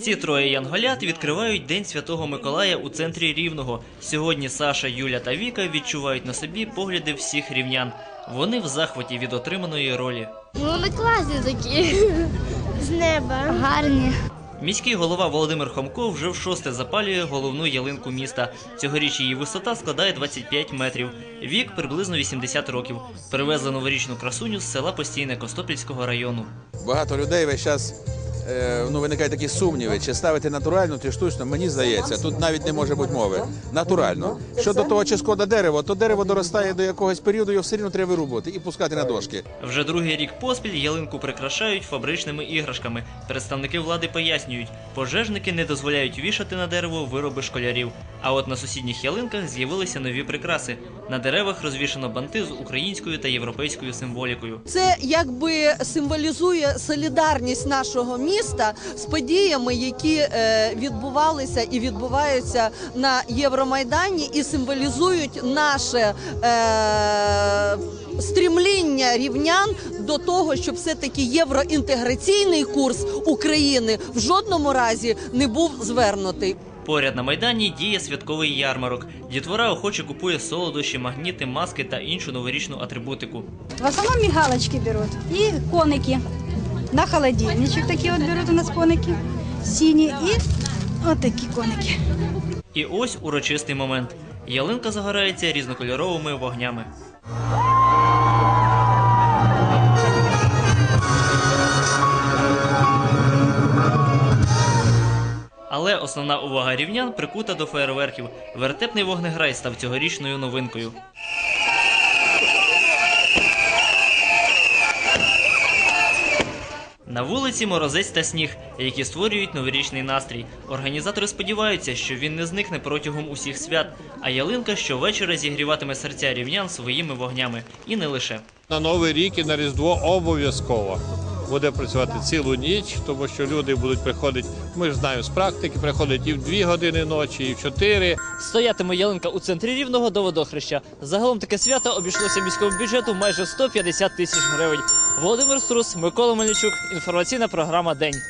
Ці троє янголят відкривають День Святого Миколая у центрі Рівного. Сьогодні Саша, Юля та Віка відчувають на собі погляди всіх рівнян. Вони в захваті від отриманої ролі. Ну, вони класні такі. З неба. Гарні. Міський голова Володимир Хомко вже в шосте запалює головну ялинку міста. Цьогоріч її висота складає 25 метрів. Вік приблизно 80 років. Привезли новорічну красуню з села Постійне Костопільського району. Багато людей весь час ну, виникають такі сумніви, чи ставити натуральну, чи штучну. Мені здається, тут навіть не може бути мови. Натурально. Щодо того, чи шкода дерево, то дерево доростає до якогось періоду, його все рівно треба вирубувати і пускати на дошки. Вже другий рік поспіль ялинку прикрашають фабричними іграшками. Представники влади пояснюють, пожежники не дозволяють вішати на дерево вироби школярів. А от на сусідніх ялинках з'явилися нові прикраси. На деревах розвішано банти з українською та європейською символікою. Це якби символізує солідарність нашого міста з подіями, які е, відбувалися і відбуваються на Євромайдані, і символізують наше е, стрімління рівнян до того, щоб все-таки євроінтеграційний курс України в жодному разі не був звернутий. Поряд на майдані діє святковий ярмарок. Дітвора охоче купує солодощі, магніти, маски та іншу новорічну атрибутику. В основном мигалочки берут и коники. На холодильничек такие вот берут у нас коники. И вот такие коники. І ось урочистий момент. Ялинка загорається різнокольоровими вогнями. Але основна увага рівнян прикута до фейерверків. Вертепний вогнеграй став цьогорічною новинкою. На вулиці морозець та сніг, які створюють новорічний настрій. Організатори сподіваються, що він не зникне протягом усіх свят, а ялинка щовечора зігріватиме серця рівнян своїми вогнями. І не лише. На Новий рік і на Різдво обов'язково буде працювати цілу ніч, тому що люди будуть приходити. Ми ж знаємо з практики, приходять і в 2 години ночі, і в 4. Стоятиме ялинка у центрі рівного до водохреща. Загалом таке свято обійшлося міському бюджету майже 150 тисяч гривень. Володимир Струс, Микола Мельничук. Інформаційна програма День.